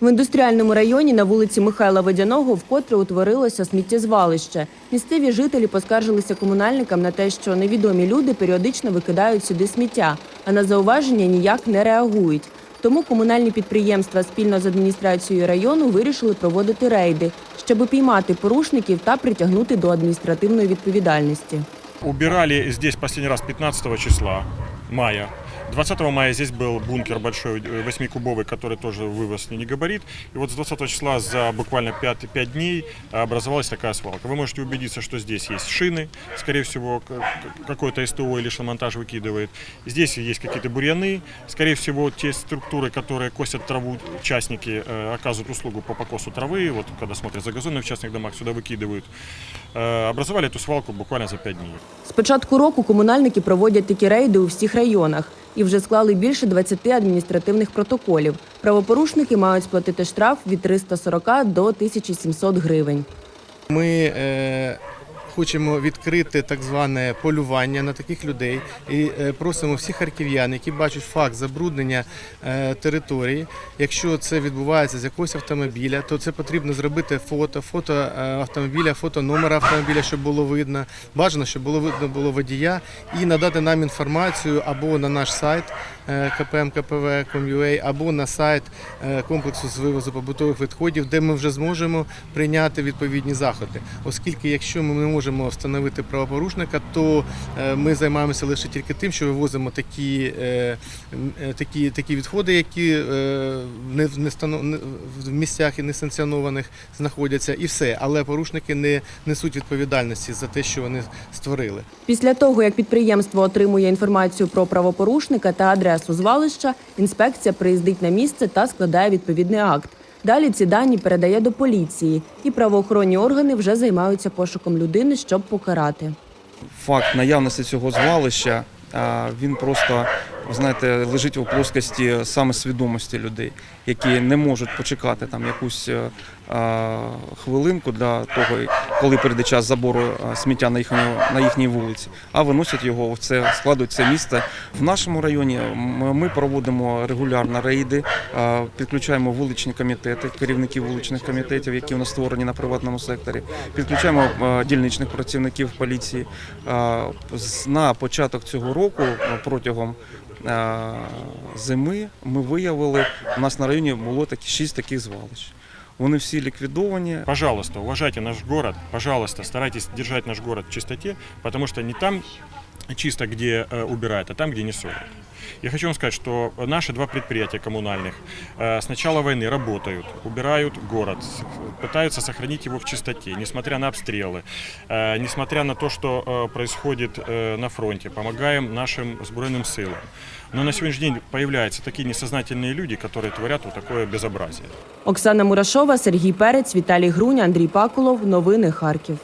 В індустріальному районі на вулиці Михайла Водяного вкотре утворилося сміттєзвалище. Місцеві жителі поскаржилися комунальникам на те, що невідомі люди періодично викидають сюди сміття, а на зауваження ніяк не реагують. Тому комунальні підприємства спільно з адміністрацією району вирішили проводити рейди, щоб упіймати порушників та притягнути до адміністративної відповідальності. Убирали здесь последний раз 15 числа мая. 20 мая здесь был бункер большой, э, восьмикубовый, который тоже вывоз не габарит. И вот с 20 числа за буквально 5, 5 дней э, образовалась такая свалка. Вы можете убедиться, что здесь есть шины, скорее всего, к- к- какой-то СТО или шиномонтаж выкидывает. Здесь есть какие-то бурьяны. Скорее всего, те структуры, которые косят траву, частники э, оказывают услугу по покосу травы. Вот когда смотрят за газоном в частных домах, сюда выкидывают. Э, Образовали эту свалку буквально за 5 дней. З початку року комунальники проводять такі рейди у всіх районах і вже склали більше 20 адміністративних протоколів. Правопорушники мають сплатити штраф від 340 до 1700 гривень. Ми е, хочемо відкрити так зване полювання на таких людей і е, просимо всіх харків'ян, які бачать факт забруднення е, території. Якщо це відбувається з якогось автомобіля, то це потрібно зробити фото, фото е, автомобіля, фото номера автомобіля, щоб було видно. Бажано, щоб було видно було водія, і надати нам інформацію або на наш сайт kpmkpv.com.ua, або на сайт комплексу з вивозу побутових відходів, де ми вже зможемо прийняти відповідні заходи. Оскільки, якщо ми не можемо встановити правопорушника, то е, ми займаємося лише тільки тим, що вивозимо такі, е, е, такі, такі відходи, які не в не в місцях несанкціонованих знаходяться, і все. Але порушники не несуть відповідальності за те, що вони створили. Після того, як підприємство отримує інформацію про правопорушника та адресу звалища, інспекція приїздить на місце та складає відповідний акт. Далі ці дані передає до поліції, і правоохоронні органи вже займаються пошуком людини, щоб покарати. факт наявності цього звалища, він просто, знаєте, лежить у плоскості саме свідомості людей, які не можуть почекати там якусь е, хвилинку для того, коли прийде час забору сміття на їхньому на їхній вулиці, а виносять його в це, складуть це місце. В нашому районі ми проводимо регулярно рейди, а, підключаємо вуличні комітети, керівників вуличних комітетів, які у нас створені на приватному секторі. Підключаємо е, дільничних працівників поліції. Е, На початок цього року, е, протягом е, зими, ми виявили, у нас на районі було такі шість таких звалищ. Вони всі ліквідовані. Пожалуйста, уважайте наш город, пожалуйста, старайтесь держать наш город в чистоте, потому что не там чисто, где э, убирают, а там, где не ссорят. Я хочу вам сказать, что наши два предприятия коммунальных э, с начала войны работают, убирают город, с- пытаются сохранить его в чистоте, несмотря на обстрелы, э, несмотря на то, что э, происходит э, на фронте, помогаем нашим сбройным силам. Но на сегодняшний день появляются такие несознательные люди, которые творят вот такое безобразие. Оксана Мурашова, Сергій Перець, Віталій Груня, Андрій Пакулов. Новини Харків.